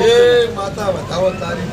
એ માતા વધાવો તારી